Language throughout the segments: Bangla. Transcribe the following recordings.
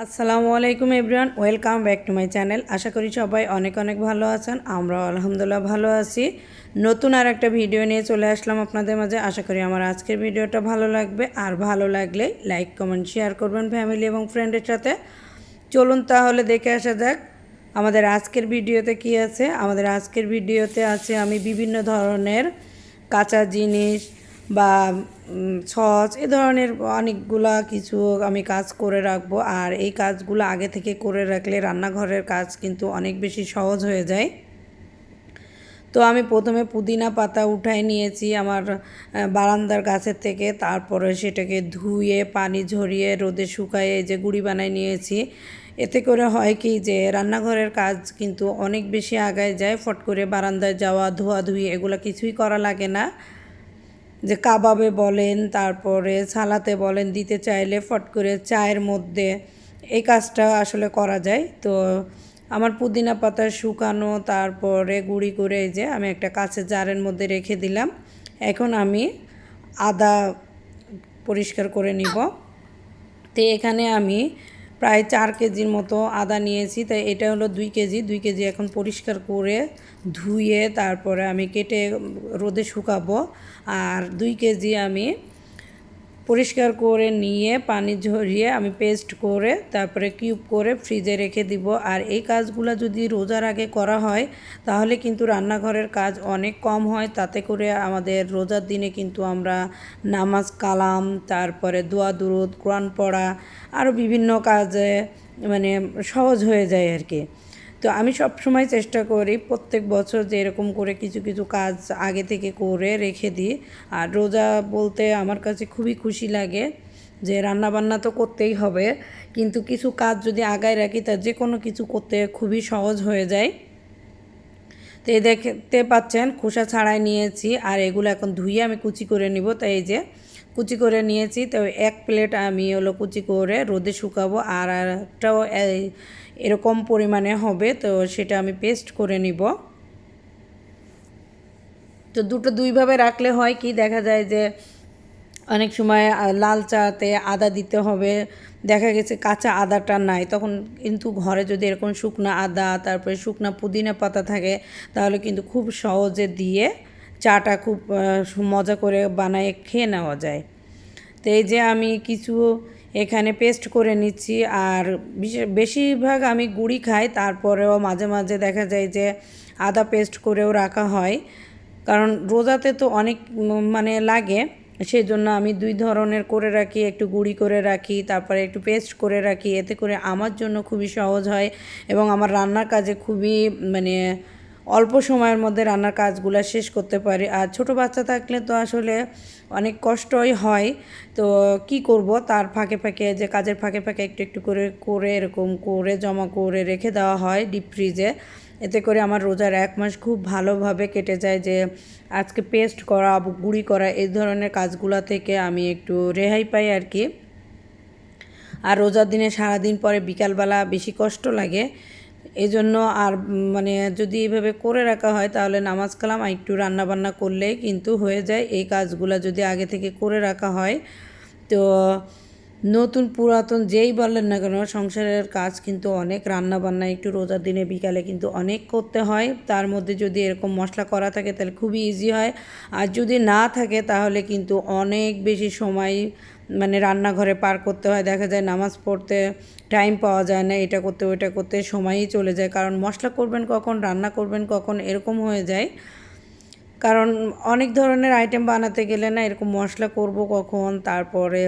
আসসালামু আলাইকুম everyone, welcome back to my channel. আশা করি সবাই অনেক অনেক ভালো আছেন, আমরাও আলহামদুলিল্লাহ ভালো আছি। নতুন আর একটা ভিডিও নিয়ে চলে আসলাম আপনাদের মাঝে। আশা করি আমার আজকের ভিডিওটা ভালো লাগবে। আর ভালো লাগলে লাইক, কমেন্ট, শেয়ার করবেন ফ্যামিলি এবং ফ্রেন্ডের সাথে। চলুন তাহলে দেখে আসা যাক, আমাদের আজকের ভিডিওতে কি আছে? আমাদের আজকের ভিডিওতে আছে আমি বিভিন্ন ধরনের কাঁচা জিনিস বা সস এ ধরনের অনেকগুলা কিছু আমি কাজ করে রাখব। আর এই কাজগুলো আগে থেকে করে রাখলে রান্নাঘরের কাজ কিন্তু অনেক বেশি সহজ হয়ে যায়। তো আমি প্রথমে পুদিনা পাতা উঠাই নিয়েছি আমার বারান্দার গাছের থেকে। তারপরে সেটাকে ধুয়ে, পানি ঝরিয়ে, রোদে শুকায়ে এই যে গুঁড়ি বানাই নিয়েছি। এতে করে হয় কি যে রান্নাঘরের কাজ কিন্তু অনেক বেশি আগায় যায়। ফট করে বারান্দায় যাওয়া, ধোয়াধুয়ি এগুলো কিছুই করা লাগে না। যে কাবাবে বলেন, তারপরে সালাতে বলেন, দিতে চাইলে ফট করে চায়ের মধ্যে এই কাজটা আসলে করা যায়। তো আমার পুদিনা পাতা শুকানো, তারপরে গুঁড়ি করে এই যে আমি একটা কাঁচের জারের মধ্যে রেখে দিলাম। এখন আমি আদা পরিষ্কার করে নিব। তো এখানে আমি প্রায় চার কেজির মতো আদা নিয়েছি। তাই এটা হলো দুই কেজি। দুই কেজি এখন পরিষ্কার করে ধুয়ে তারপরে আমি কেটে রোদে শুকাবো। আর দুই কেজি আমি পরিষ্কার করে নিয়ে পানি ঝরিয়ে আমি পেস্ট করে তারপরে কিউব করে ফ্রিজে রেখে দিব। আর এই কাজগুলো যদি রোজার আগে করা হয়, তাহলে কিন্তু রান্নাঘরের কাজ অনেক কম হয়। তাতে করে আমাদের রোজার দিনে কিন্তু আমরা নামাজ কালাম, তারপরে দোয়া দুরুদ, কোরআন পড়া, আরও বিভিন্ন কাজে মানে সহজ হয়ে যায় আর কি। তো আমি সব সময় চেষ্টা করি প্রত্যেক বছর যে এরকম করে কিছু কিছু কাজ আগে থেকে করে রেখে দিই। আর রোজা বলতে আমার কাছে খুবই খুশি লাগে যে রান্না বান্না তো করতেই হবে, কিন্তু কিছু কাজ যদি আগায় রাখি তা যে কোনো কিছু করতে খুবই সহজ হয়ে যায়। তো এই দেখতে পাচ্ছেন খোসা ছাড়াই নিয়েছি আর এগুলো এখন ধুয়ে আমি কুচি করে নিব। তাই এই যে কুচি করে নিয়েছি, তো এক প্লেট আমি হলো কুচি করে রোদে শুকাবো। আর একটাও এরকম পরিমাণে হবে, তো সেটা আমি পেস্ট করে নিব। তো দুটো দুইভাবে রাখলে হয় কি, দেখা যায় যে অনেক সময় লাল চাতে আদা দিতে হবে, দেখা গেছে কাঁচা আদাটা নাই, তখন কিন্তু ঘরে যদি এরকম শুকনো আদা, তারপরে শুকনো পুদিনা পাতা থাকে, তাহলে কিন্তু খুব সহজে দিয়ে চাটা খুব মজা করে বানায় খেয়ে নেওয়া যায়। তো এই যে আমি কিছু এখানে পেস্ট করে নিচ্ছি। আর বিশে- বেশিরভাগ আমি গুঁড়ি খাই, তারপরেও মাঝে মাঝে দেখা যায় যে আদা পেস্ট করেও রাখা হয়। কারণ রোজাতে তো অনেক মানে লাগে সেই জন্য আমি দুই ধরনের করে রাখি। একটু গুঁড়ি করে রাখি, তারপরে একটু পেস্ট করে রাখি। এতে করে আমার জন্য খুবই সহজ হয় এবং আমার রান্নার কাজে খুবই মানে অল্প সময়ের মধ্যে রান্নার কাজগুলো শেষ করতে পারি। আর ছোট বাচ্চা থাকলে তো আসলে অনেক কষ্টই হয়। তো কি করব? তার ফাঁকে ফাঁকে যে কাজের ফাঁকে ফাঁকে একটু একটু করে করে এরকম করে জমা করে রেখে দেওয়া হয় ডিপ ফ্রিজে এতে করে আমার রোজার এক মাস খুব ভালোভাবে কেটে যায় যে আজকে পেস্ট করা, গুঁড়ি করা এই ধরনের কাজগুলো থেকে আমি একটু রেহাই পাই আর কি। আর রোজার দিনে সারাদিন পরে বিকালবেলা বেশি কষ্ট লাগে। এই জন্য আর মানে যদি এইভাবে করে রাখা হয় তাহলে নামাজ কালাম আর একটু রান্না বান্না করলেই কিন্তু হয়ে যায়। এই কাজগুলো যদি আগে থেকে করে রাখা হয়, তো নতুন পুরাতন যেই বললেন না কেন, সংসারের কাজ কিন্তু অনেক রান্না বান্না একটু রোজার দিনে, বিকালে কিন্তু অনেক করতে হয়। তার মধ্যে যদি এরকম মশলা করা থাকে তাহলে খুবই ইজি হয়। আর যদি না থাকে তাহলে কিন্তু অনেক বেশি সময় মানে রান্নাঘরে পার করতে হয়, দেখা যায় নামাজ পড়তে টাইম পাওয়া যায় না, এটা করতে, ওইটা করতে সময়ই চলে যায়। কারণ মশলা করবেন কখন, রান্না করবেন কখন, এরকম হয়ে যায়। কারণ অনেক ধরনের আইটেম বানাতে গেলে না, এরকম মশলা করব কখন, তারপরে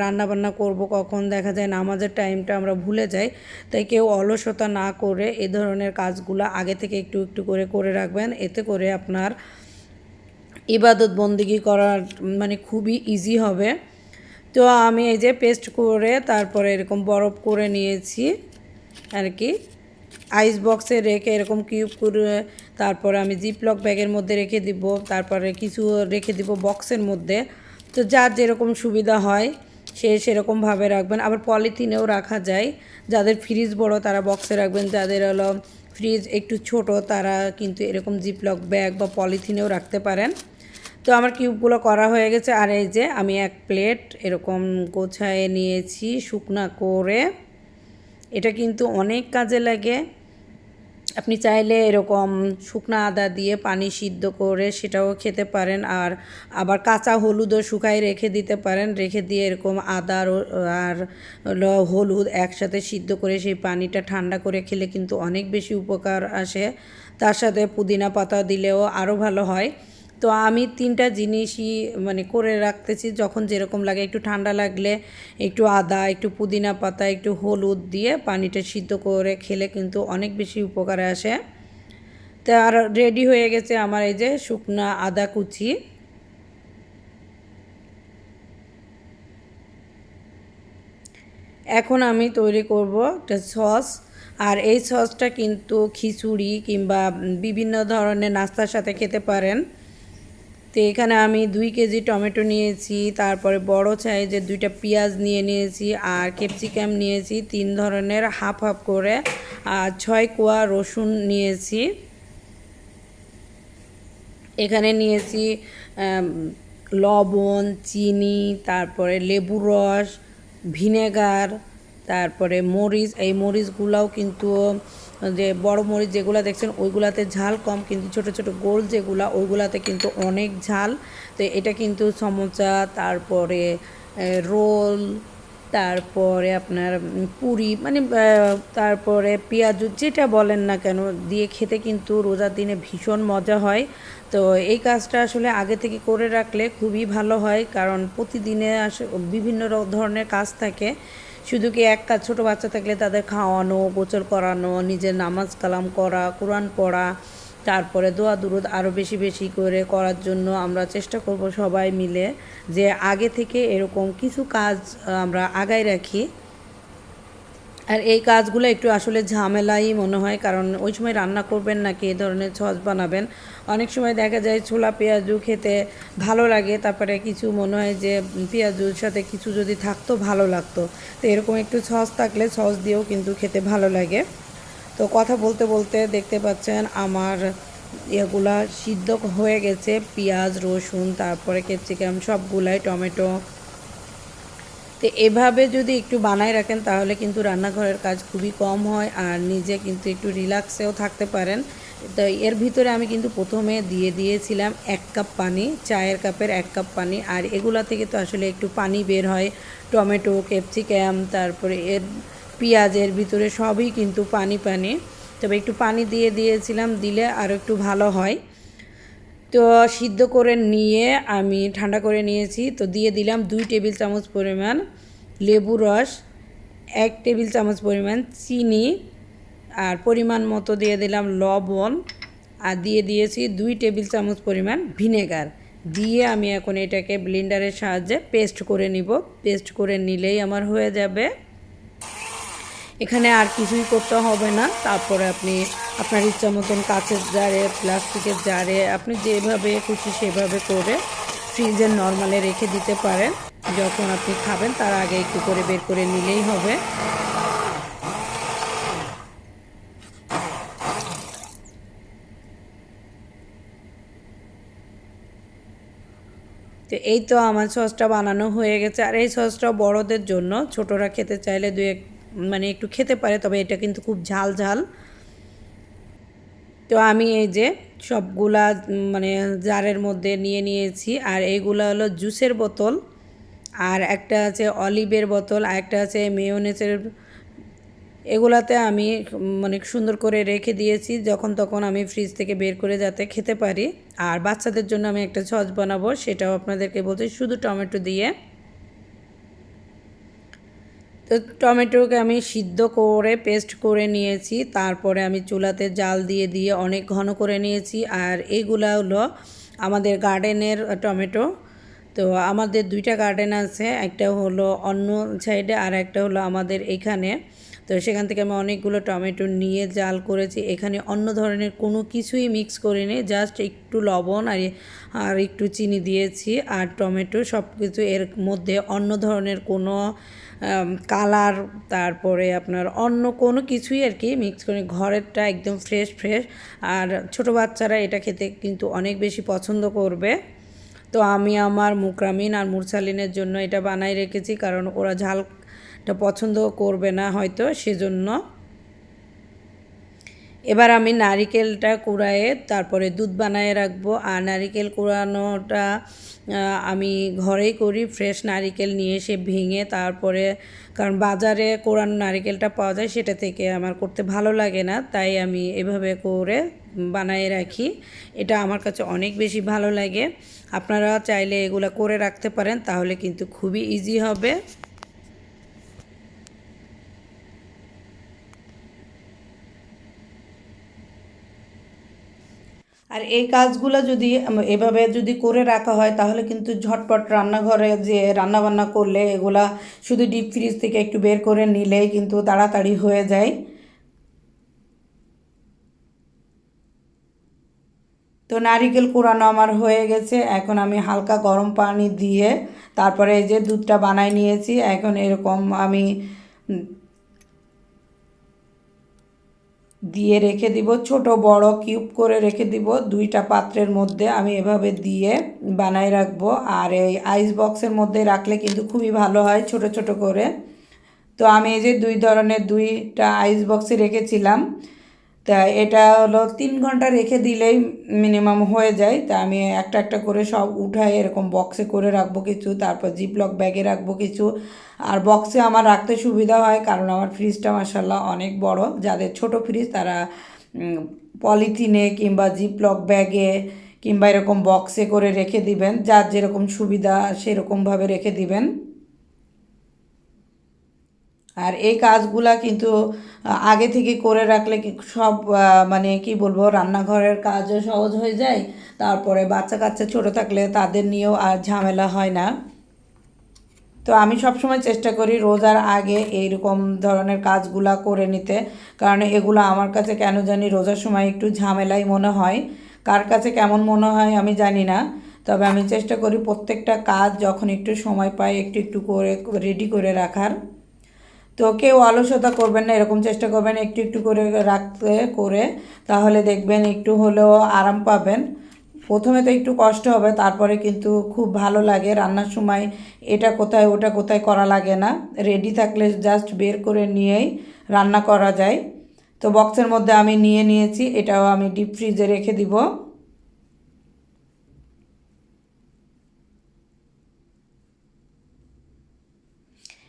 রান্না বান্না করব কখন, দেখা যায় নামাজের টাইমটা আমরা ভুলে যাই। তাই কেউ অলসতা না করে এ ধরনের কাজগুলো আগে থেকে একটু একটু করে করে রাখবেন। এতে করে আপনার ইবাদত বন্দিগি করার মানে খুবই ইজি হবে। তো আমি এই যে পেস্ট করে তারপরে এরকম বরফ করে নিয়েছি আর কি। আইস বক্সে রেখে এরকম কিউব করে তারপরে আমি জিপলক ব্যাগের মধ্যে রেখে দিব, তারপরে কিছু রেখে দিব বক্সের মধ্যে। তো যার যেরকম সুবিধা হয় সে সেরকমভাবে রাখবেন। আবার পলিথিনেও রাখা যায়। যাদের ফ্রিজ বড় তারা বক্সে রাখবেন, যাদের হলো ফ্রিজ একটু ছোট তারা কিন্তু এরকম জিপলক ব্যাগ বা পলিথিনেও রাখতে পারেন। তো আমার কিউবগুলো করা হয়ে গেছে। আর এই যে আমি এক প্লেট এরকম গোছায় নিয়েছি শুকনা করে। এটা কিন্তু অনেক কাজে লাগে। আপনি চাইলে এরকম শুকনা আদা দিয়ে পানি সিদ্ধ করে সেটাও খেতে পারেন। আর আবার কাঁচা হলুদও শুকায় রেখে দিতে পারেন। রেখে দিয়ে এরকম আদা আর- হলুদ একসাথে সিদ্ধ করে সেই পানিটা ঠান্ডা করে খেলে কিন্তু অনেক বেশি উপকার আসে। তার সাথে পুদিনা পাতা দিলেও আরও ভালো হয়। তো আমি তিনটা জিনিসই মানে করে রাখতেছি, যখন যেরকম লাগে, একটু ঠান্ডা লাগলে একটু আদা, একটু পুদিনা পাতা, একটু হলুদ দিয়ে পানিটা সিদ্ধ করে খেলে কিন্তু অনেক বেশি উপকারে আসে। তো আর রেডি হয়ে গেছে আমার এই যে শুকনা আদা কুচি। এখন আমি তৈরি করব একটা সস, আর এই সসটা কিন্তু খিচুড়ি কিংবা বিভিন্ন ধরনের নাস্তার সাথে খেতে পারেন। তো এখানে আমি দুই কেজি টমেটো নিয়েছি, তারপরে বড় সাইজের দুইটা পেঁয়াজ নিয়ে নিয়েছি আর ক্যাপসিকাম নিয়েছি, তিন ধরনের হাফ হাফ করে, আর ছয় কোয়া রসুন নিয়েছি। এখানে নিয়েছি লবণ, চিনি, তারপরে লেবু রস, ভিনেগার, তারপরে মরিচ, এই মরিচগুলাও কিন্তু যে বড় মরিচ যেগুলো দেখছেন, ওইগুলাতে ঝাল কম, কিন্তু ছোট ছোট গোল যেগুলা, ওইগুলাতে কিন্তু অনেক ঝাল। তো এটা কিন্তু সমোসা তারপরে রোল, তারপরে আপনার পুরি মানে তারপরে পেঁয়াজু, যেটা বলেন না কেন, দিয়ে খেতে কিন্তু রোজার দিনে ভীষণ মজা হয়। তো এই কাজটা আসলে আগে থেকে করে রাখলে খুবই ভালো হয়, কারণ প্রতিদিনে আস বিভিন্ন ধরনের কাজ থাকে। শুধু কি এক কাজ ছোটো বাচ্চা থাকলে তাদের খাওয়ানো গোচর করানো, নিজের নামাজ কালাম করা, কোরআন পড়া, তারপরে দোয়া, দুরুদ আরও বেশি বেশি করে করার জন্য আমরা চেষ্টা করব সবাই মিলে যে আগে থেকে এরকম কিছু কাজ আমরা আগায় রাখি। আর এই কাজগুলো একটু আসলে ঝামেলাই মনে হয়, কারণ ওই সময় রান্না করবেন নাকি এই ধরনের সস বানাবেন। অনেক সময় দেখা যায় ছোলা, পেঁয়াজু খেতে ভালো লাগে, তারপরে কিছু মনে হয় যে পেঁয়াজুর সাথে কিছু যদি থাকতো ভালো লাগতো। তো এরকম একটু সস থাকলে সস দিয়েও কিন্তু খেতে ভালো লাগে। তো কথা বলতে বলতে দেখতে পাচ্ছেন আমার এগুলা সিদ্ধ হয়ে গেছে, পেঁয়াজ, রসুন, তারপরে ক্যাপসিকাম সবগুলাই, টমেটো তো এভাবে যদি একটু বানায় রাখেন, তাহলে কিন্তু রান্নাঘরের কাজ খুবই কম হয় আর নিজে কিন্তু একটু রিল্যাক্সেও থাকতে পারেন। তো এর ভিতরে আমি কিন্তু প্রথমে দিয়ে দিয়েছিলাম এক কাপ পানি, চায়ের কাপের এক কাপ পানি আর এগুলা থেকে তো আসলে একটু পানি বের হয়। টমেটো, ক্যাপসিকাম, তারপরে এর পেঁয়াজের ভিতরে সবই কিন্তু পানি পানি। তবে একটু পানি দিয়ে দিয়েছিলাম, দিলে আরও একটু ভালো হয়। তো সিদ্ধ করে নিয়ে আমি ঠান্ডা করে নিয়েছি। তো দিয়ে দিলাম দুই টেবিল চামচ পরিমাণ লেবু রস, এক টেবিল চামচ পরিমাণ চিনি আর পরিমাণ মতো দিয়ে দিলাম লবণ আর দিয়ে দিয়েছি দুই টেবিল চামচ পরিমাণ ভিনেগার। দিয়ে আমি এখন এটাকে ব্লেন্ডারের সাহায্যে পেস্ট করে নিব। পেস্ট করে নিলেই আমার হয়ে যাবে। এখানে আর কিছুই করতে হবে না। তারপরে আপনি আপনার ইচ্ছা মতন কাঁচের জারে, প্লাস্টিকের জারে, আপনি যেভাবে খুশি সেভাবে করে ফ্রিজের নর্মালে রেখে দিতে পারেন। যখন আপনি খাবেন, তার আগে একটু করে বের করে নিলেই হবে। তো এই তো আমার সসটা বানানো হয়ে গেছে। আর এই সসটা বড়দের জন্য, ছোটরা খেতে চাইলে দু এক মানে একটু খেতে পারে তবে এটা কিন্তু খুব ঝাল ঝাল। তো আমি এই যে সবগুলা মানে জারের মধ্যে নিয়ে নিয়েছি আর এইগুলা হলো জুসের বোতল আর একটা আছে অলিভের বোতল আর একটা আছে মেয়োনেসের। এগুলাতে আমি উম, মানে সুন্দর করে রেখে দিয়েছি যখন তখন আমি ফ্রিজ থেকে বের করে যাতে খেতে পারি। আর বাচ্চাদের জন্য আমি একটা সস বানাবো সেটাও আপনাদেরকে বলছি শুধু টমেটো দিয়ে। তো টমেটোকে আমি সিদ্ধ করে, পেস্ট করে নিয়েছি। তারপরে আমি চুলাতে জাল দিয়ে দিয়ে অনেক ঘন করে নিয়েছি। আর এইগুলা হলো আমাদের গার্ডেনের টমেটো। তো আমাদের দুইটা গার্ডেন আছে, একটা হলো অন্য সাইডে আর একটা হলো আমাদের এখানে। তো সেখান থেকে আমি অনেকগুলো টমেটো নিয়ে জাল করেছি। এখানে অন্য ধরনের কোনো কিছুই মিক্স করিনি, জাস্ট একটু লবণ আর আর একটু চিনি দিয়েছি। আর টমেটো সব কিছু এর মধ্যে অন্য ধরনের কোনো কালার, তারপরে আপনার অন্য কোনো কিছুই আর কি মিক্স করে ঘরেরটা একদম ফ্রেশ ফ্রেশ আর ছোট বাচ্চারা এটা খেতে কিন্তু অনেক বেশি পছন্দ করবে। তো আমি আমার মুকরামিন আর মুরসালিনের জন্য এটা বানাই রেখেছি, কারণ ওরা ঝালটা পছন্দ করবে না হয়তো, সেজন্য। এবার আমি নারিকেলটা কুড়ায়ে তারপরে দুধ বানায় রাখব। আর নারিকেল কুড়ানোটা আমি ঘরেই করি, ফ্রেশ নারিকেল নিয়ে এসে ভেঙে তারপরে, কারণ বাজারে কোরানো নারিকেলটা পাওয়া যায় সেটা থেকে আমার করতে ভালো লাগে না, তাই আমি এভাবে করে বানিয়ে রাখি। এটা আমার কাছে অনেক বেশি ভালো লাগে। আপনারা চাইলে এগুলো করে রাখতে পারেন, তাহলে কিন্তু খুবই ইজি হবে। আর এই কাজগুলো যদি এভাবে যদি করে রাখা হয়, তাহলে কিন্তু ঝটপট রান্নাঘরে যে রান্না বান্না করলে এগুলা শুধু ডিপ ফ্রিজ থেকে একটু বের করে নিলেই কিন্তু তাড়াতাড়ি হয়ে যায়। তো নারিকেল কোরানো আমার হয়ে গেছে। এখন আমি হালকা গরম পানি দিয়ে তারপরে এই যে দুধটা বানাই নিয়েছি, এখন এরকম আমি দিয়ে রেখে দিব, ছোট বড় কিউব করে রেখে দিব। দুইটা পাত্রের মধ্যে আমি এভাবে দিয়ে বানাই রাখব। আর এই আইস বক্সের মধ্যে রাখলে কিন্তু খুবই ভালো হয় ছোট ছোট করে। তো আমি এই যে দুই ধরনের দুইটা আইস বক্সে রেখেছিলাম। তা এটা হলো তিন ঘণ্টা রেখে দিলেই মিনিমাম হয়ে যায়। তা আমি একটা একটা করে সব উঠাই, এরকম বক্সে করে রাখব কিছু, তারপর জিপলক ব্যাগে রাখব কিছু। আর বক্সে আমার রাখতে সুবিধা হয়, কারণ আমার ফ্রিজটা মাসাল্লাহ অনেক বড়। যাদের ছোট ফ্রিজ তারা পলিথিনে কিংবা জিপলক ব্যাগে কিংবা এরকম বক্সে করে রেখে দিবেন। যার যেরকম সুবিধা, সেরকমভাবে রেখে দিবেন। আর এই কাজগুলা কিন্তু আগে থেকে করে রাখলে সব মানে কি বলব, রান্নাঘরের কাজও সহজ হয়ে যায়। তারপরে বাচ্চা কাচ্চা ছোটো থাকলে তাদের নিয়েও আর ঝামেলা হয় না। তো আমি সবসময় চেষ্টা করি রোজার আগে এইরকম ধরনের কাজগুলা করে নিতে। কারণ এগুলো আমার কাছে কেন জানি রোজার সময় একটু ঝামেলাই মনে হয়। কার কাছে কেমন মনে হয় আমি জানি না। তবে আমি চেষ্টা করি প্রত্যেকটা কাজ যখন একটু সময় পাই একটু একটু করে, রেডি করে রাখার। তো কেউ অলসতা করবেন না, এরকম চেষ্টা করবেন একটু একটু করে রাখতে, করে। তাহলে দেখবেন একটু হলেও আরাম পাবেন। প্রথমে তো একটু কষ্ট হবে, তারপরে কিন্তু খুব ভালো লাগে রান্নার সময়। এটা কোথায়, ওটা কোথায় করা লাগে না। রেডি থাকলে জাস্ট বের করে নিয়েই রান্না করা যায়। তো বক্সের মধ্যে আমি নিয়ে নিয়েছি, এটাও আমি ডিপ ফ্রিজে রেখে দিব।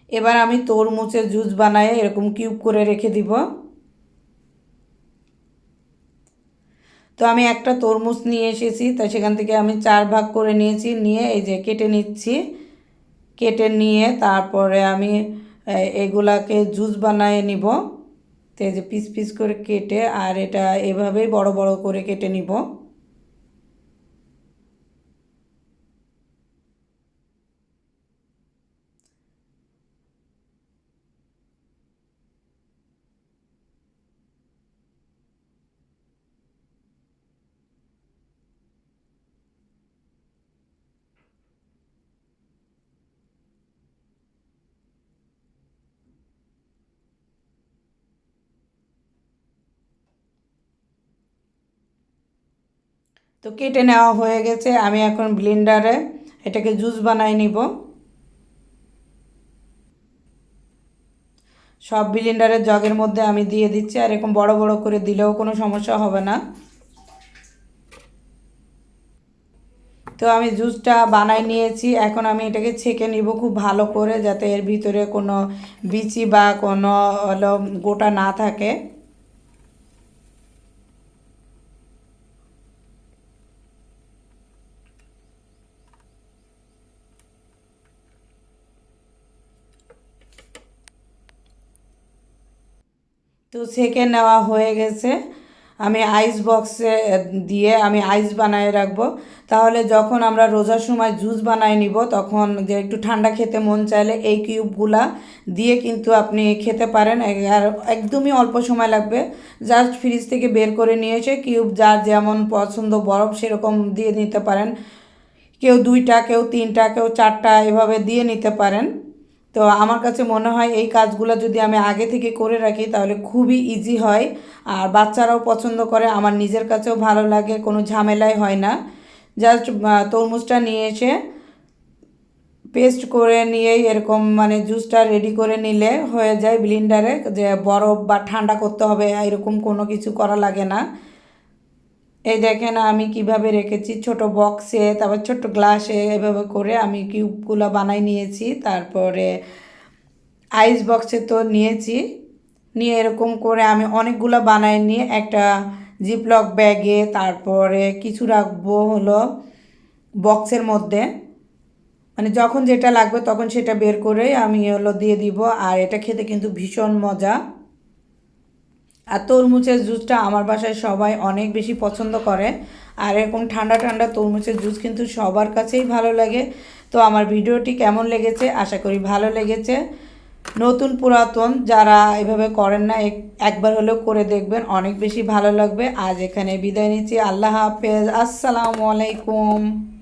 এবার আমি তরমুজের জুস বানাই এরকম কিউব করে রেখে দিব। তো আমি একটা তরমুজ নিয়ে এসেছি, তো সেখান থেকে আমি চার ভাগ করে নিয়েছি, নিয়ে এই যে কেটে নিচ্ছি। কেটে নিয়ে তারপরে আমি এগুলাকে জুস বানিয়ে নিব। তো এই যে পিস পিস করে কেটে আর এটা এভাবেই বড় বড় করে কেটে নিব। তো কেটে নেওয়া হয়ে গেছে, আমি এখন ব্লেন্ডারে এটাকে জুস বানাই নিব। সব ব্লেন্ডারের জগের মধ্যে আমি দিয়ে দিচ্ছি, আর এরকম বড় বড় করে দিলেও কোনো সমস্যা হবে না। তো আমি জুসটা বানাই নিয়েছি, এখন আমি এটাকে ছেঁকে নিব খুব ভালো করে, যাতে এর ভিতরে কোনো বিচি বা কোনো হলো গোটা না থাকে। তো সেকে নেওয়া হয়ে গেছে। আমি আইস বক্সে দিয়ে আমি আইস বানায় রাখব। তাহলে যখন আমরা রোজার সময় জুস বানায় নিব, তখন যে একটু ঠান্ডা খেতে মন চাইলে এই কিউবগুলা দিয়ে কিন্তু আপনি খেতে পারেন। আর একদমই অল্প সময় লাগবে। জাস্ট ফ্রিজ থেকে বের করে নিয়ে এসে কিউব যার যেমন পছন্দ বরফ সেরকম দিয়ে নিতে পারেন। কেউ দুইটা, কেউ তিনটা, কেউ চারটা এভাবে দিয়ে নিতে পারেন। তো আমার কাছে মনে হয় এই কাজগুলো যদি আমি আগে থেকে করে রাখি, তাহলে খুবই ইজি হয়। আর বাচ্চারাও পছন্দ করে, আমার নিজের কাছেও ভালো লাগে, কোনো ঝামেলাই হয় না। জাস্ট তরমুজটা নিয়ে এসে পেস্ট করে নিয়েই এরকম মানে জুসটা রেডি করে নিলে হয়ে যায় ব্লিন্ডারে যে বরফ বা ঠান্ডা করতে হবে, এরকম কোনো কিছু করা লাগে না। এই দেখেন আমি কীভাবে রেখেছি, ছোট বক্সে তারপর ছোট গ্লাসে এভাবে করে আমি কিউবগুলো বানাই নিয়েছি। তারপরে আইস বক্সে তো নিয়েছি। নিয়ে এরকম করে আমি অনেকগুলো বানাই নিয়ে একটা জিপলক ব্যাগে তারপরে কিছু রাখব হলো বক্সের মধ্যে। মানে যখন যেটা লাগবে তখন সেটা বের করে আমি হলো দিয়ে দিব। আর এটা খেতে কিন্তু ভীষণ মজা। আর তরমুজের জুসটা আমার বাসায় সবাই অনেক বেশি পছন্দ করে। আর এরকম ঠান্ডা ঠান্ডা তরমুজের জুস কিন্তু সবার কাছেই ভালো লাগে। তো আমার ভিডিওটি কেমন লেগেছে? আশা করি ভালো লেগেছে। নতুন পুরাতন যারা এভাবে করেন না, এক- একবার হলেও করে দেখবেন, অনেক বেশি ভালো লাগবে। আজ এখানে বিদায় নিচ্ছি। আল্লাহ হাফেজ। আসসালামু আলাইকুম।